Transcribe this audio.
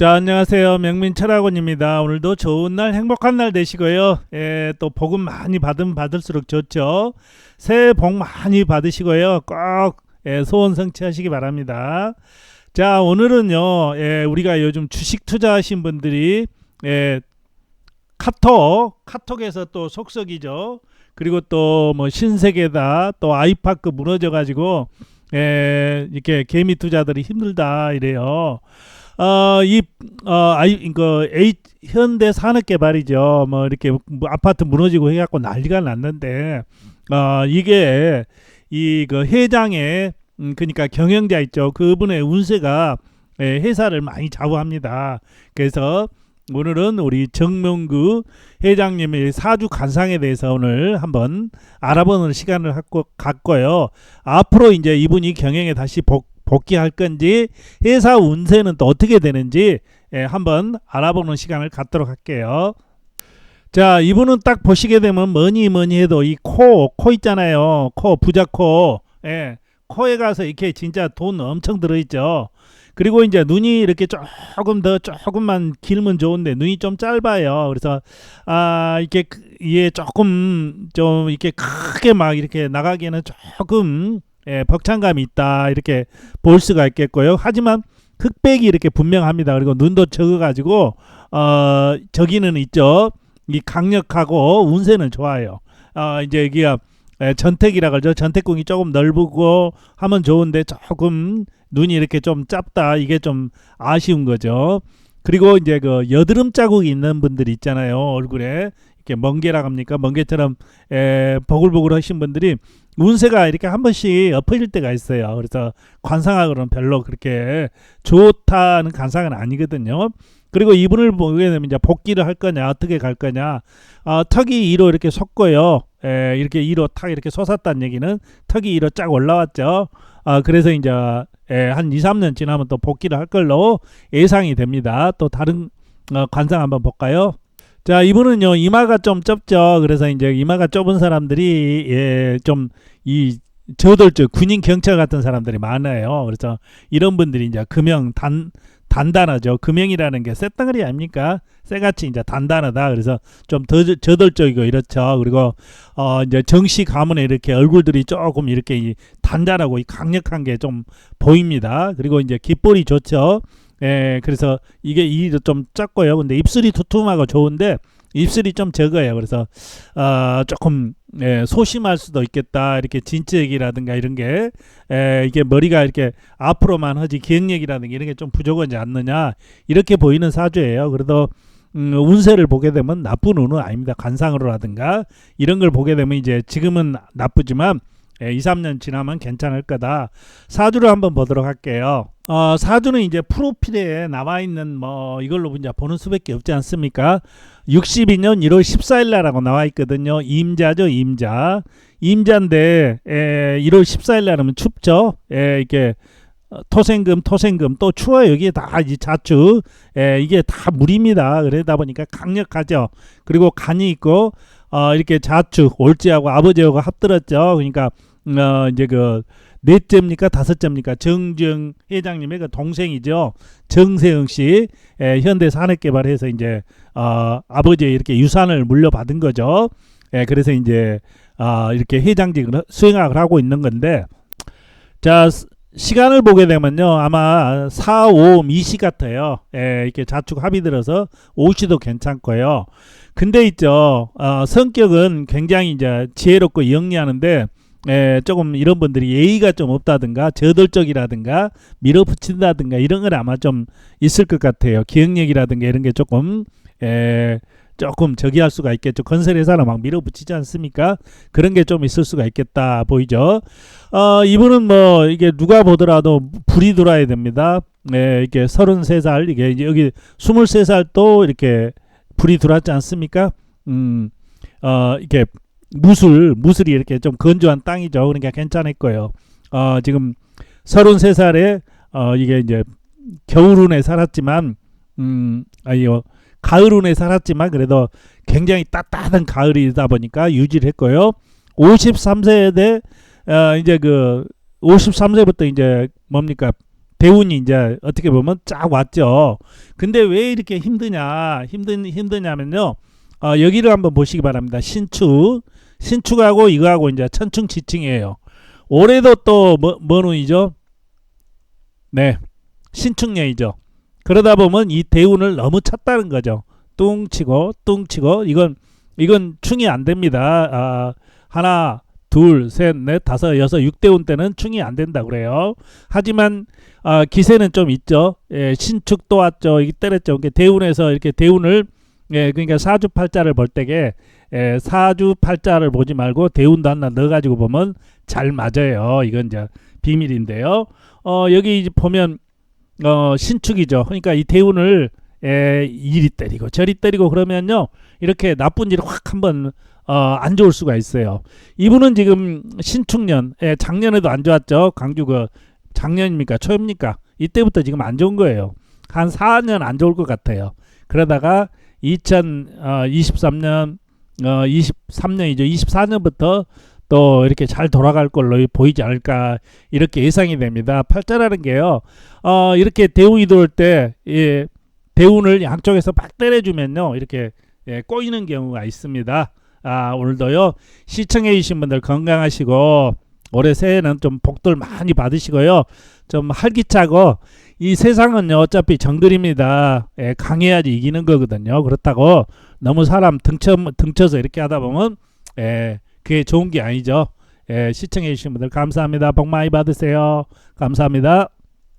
자, 안녕하세요. 명민 철학원입니다. 오늘도 좋은 날, 행복한 날 되시고요. 예, 또 복음 많이 받으면 받을수록 좋죠. 새해 복 많이 받으시고요. 꼭 예, 소원 성취하시기 바랍니다. 자, 오늘은요. 예, 우리가 요즘 주식 투자하신 분들이 예, 카톡, 카톡에서 또 속썩이죠. 그리고 또 뭐 신세계다, 또 아이파크 무너져 가지고 예, 이렇게 개미 투자들이 힘들다 이래요. 어, 이, 어, 아이, 그, H, 현대 산업 개발이죠. 뭐, 이렇게 뭐 아파트 무너지고 해갖고 난리가 났는데, 어, 이게, 이, 그, 회장의, 음, 그니까 경영자 있죠. 그분의 운세가, 예, 회사를 많이 좌우합니다. 그래서, 오늘은 우리 정명구 회장님의 사주 관상에 대해서 오늘 한번 알아보는 시간을 갖고 갔고요. 앞으로 이제 이분이 경영에 다시 복, 복귀할 건지 회사 운세는 또 어떻게 되는지 예, 한번 알아보는 시간을 갖도록 할게요. 자, 이분은 딱 보시게 되면 뭐니 뭐니 해도 이 코, 코 있잖아요. 코, 부자 코. 예. 코에 가서 이렇게 진짜 돈 엄청 들어있죠. 그리고 이제 눈이 이렇게 조금 더 조금만 길면 좋은데 눈이 좀 짧아요. 그래서 아 이게 이게 조금 좀 이렇게 크게 막 이렇게 나가기에는 조금 예, 벅찬감이 있다 이렇게 볼 수가 있겠고요. 하지만 흑백이 이렇게 분명합니다. 그리고 눈도 적어가지고 어 저기는 있죠. 이 강력하고 운세는 좋아요. 어 이제 여기가 예, 전택이라 그러죠. 전택궁이 조금 넓고 하면 좋은데 조금 눈이 이렇게 좀 짧다. 이게 좀 아쉬운 거죠. 그리고 이제 그 여드름 자국이 있는 분들이 있잖아요. 얼굴에 이렇게 멍게라 합니까? 멍게처럼 에, 보글보글 하신 분들이 운세가 이렇게 한 번씩 엎어질 때가 있어요. 그래서 관상학으로는 별로 그렇게 좋다는 관상은 아니거든요. 그리고 이분을 보게 되면 이제 복귀를 할 거냐 어떻게 갈 거냐 어, 턱이 2로 이렇게 솟고요 에, 이렇게 2로 탁 이렇게 솟았다는 얘기는 턱이 2로 쫙 올라왔죠 어, 그래서 이제 에, 한 2, 3년 지나면 또 복귀를 할 걸로 예상이 됩니다 또 다른 어, 관상 한번 볼까요 자 이분은요 이마가 좀 좁죠 그래서 이제 이마가 좁은 사람들이 예, 좀 이 저돌적 군인 경찰 같은 사람들이 많아요 그래서 이런 분들이 이제 금형 단 단단하죠. 금형이라는 게 쇳덩어리 아닙니까? 쇠같이 이제 단단하다. 그래서 좀 더 저돌적이고 이렇죠. 그리고 어 이제 정시 가문에 이렇게 얼굴들이 조금 이렇게 이 단단하고 이 강력한 게 좀 보입니다. 그리고 이제 귓볼이 좋죠. 예, 그래서 이게 이도 좀 작고요. 근데 입술이 두툼하고 좋은데 입술이 좀 적어요. 그래서 어, 조금 예, 소심할 수도 있겠다. 이렇게 진책이라든가 이런 게 예, 이게 머리가 이렇게 앞으로만 하지 기억력이라든가 이런 게 좀 부족하지 않느냐 이렇게 보이는 사주예요. 그래도 음, 운세를 보게 되면 나쁜 운은 아닙니다. 관상으로라든가 이런 걸 보게 되면 이제 지금은 나쁘지만 예, 2, 3년 지나면 괜찮을 거다. 사주를 한번 보도록 할게요. 어, 사주는 이제 프로필에 나와 있는 뭐 이걸로 이제 보는 수밖에 없지 않습니까? 62년 1월 14일 날라고 나와 있거든요. 임자죠, 임자. 임자인데 에, 1월 14일 날하면 춥죠. 에, 이게 토생금, 토생금 또 추워요. 여기에 다 이 자축, 에, 이게 다 물입니다. 그러다 보니까 강력하죠. 그리고 간이 있고 어, 이렇게 자축, 올지하고 아버지하고 합들었죠. 그러니까 어, 이제 그 넷째입니까? 다섯째입니까? 정정 회장님의 그 동생이죠. 정세영 씨. 에, 현대 산업개발해서 이제 어, 아버지의 이렇게 유산을 물려받은 거죠. 에, 그래서 이제 어, 이렇게 회장직을 수행을 하고 있는 건데 자 시간을 보게 되면요. 아마 4, 5, 미시 같아요. 에, 이렇게 자축 합이 들어서 오시도 괜찮고요. 근데 있죠. 어, 성격은 굉장히 이제 지혜롭고 영리하는데 에, 조금 이런 분들이 예의가 좀 없다든가 저돌적이라든가 밀어붙인다든가 이런 건 아마 좀 있을 것 같아요. 기억력이라든가 이런 게 조금 에, 조금 저기 할 수가 있겠죠. 건설 회사는 막 밀어붙이지 않습니까? 그런 게 좀 있을 수가 있겠다 보이죠. 어, 이분은 뭐 이게 누가 보더라도 불이 들어야 됩니다. 에, 이게 33살 이게 여기 23살 또 이렇게 불이 들어왔지 않습니까? 음, 어, 이게 무술, 무술이 이렇게 좀 건조한 땅이죠. 그러니까 괜찮을 거예요. 어, 지금 33살에 어, 이게 이제 겨울운에 살았지만 음, 아니요. 가을운에 살았지만 그래도 굉장히 따뜻한 가을이다 보니까 유지를 했고요. 53세에 대 어, 이제 그 53세부터 이제 뭡니까? 대운이 이제 어떻게 보면 쫙 왔죠. 근데 왜 이렇게 힘드냐 힘든 힘드냐면요. 어, 여기를 한번 보시기 바랍니다. 신축 신축하고 이거하고 이제 천충지층이에요. 올해도 또 뭐, 뭐 운이죠? 네, 신축년이죠. 그러다 보면 이 대운을 너무 찼다는 거죠. 뚱치고 뚱치고 이건 이건 충이 안 됩니다. 아, 하나, 둘, 셋, 넷, 다섯, 여섯, 육대운 때는 충이 안 된다 그래요. 하지만 아, 기세는 좀 있죠. 예, 신축도 왔죠. 이게 때렸죠. 이게 대운에서 이렇게 대운을 예, 그러니까 사주팔자를 볼 때게 예, 사주팔자를 보지 말고 대운도 하나 넣어가지고 보면 잘 맞아요. 이건 이제 비밀인데요. 어, 여기 이제 보면 어, 신축이죠. 그러니까 이 대운을 에, 이리 때리고 저리 때리고 그러면요 이렇게 나쁜 일이 확 한번 어, 안 좋을 수가 있어요. 이분은 지금 신축년 예, 작년에도 안 좋았죠. 광주 그 작년입니까 초입니까? 이때부터 지금 안 좋은 거예요. 한 4년 안 좋을 것 같아요. 그러다가 2023년 어, 23년이죠. 24년부터 또 이렇게 잘 돌아갈 걸로 보이지 않을까 이렇게 예상이 됩니다. 팔자라는 게요. 어, 이렇게 대운이 들어올 때 예, 대운을 양쪽에서 막 때려주면요 이렇게 예, 꼬이는 경우가 있습니다. 아 오늘도요 시청해 주신 분들 건강하시고 올해 새해는 좀 복들 많이 받으시고요 좀 활기차고 이 세상은요 어차피 정글입니다. 예, 강해야지 이기는 거거든요. 그렇다고 너무 사람 등쳐 등쳐서 이렇게 하다 보면 예, 그게 좋은 게 아니죠. 예, 시청해 주신 분들 감사합니다. 복 많이 받으세요. 감사합니다.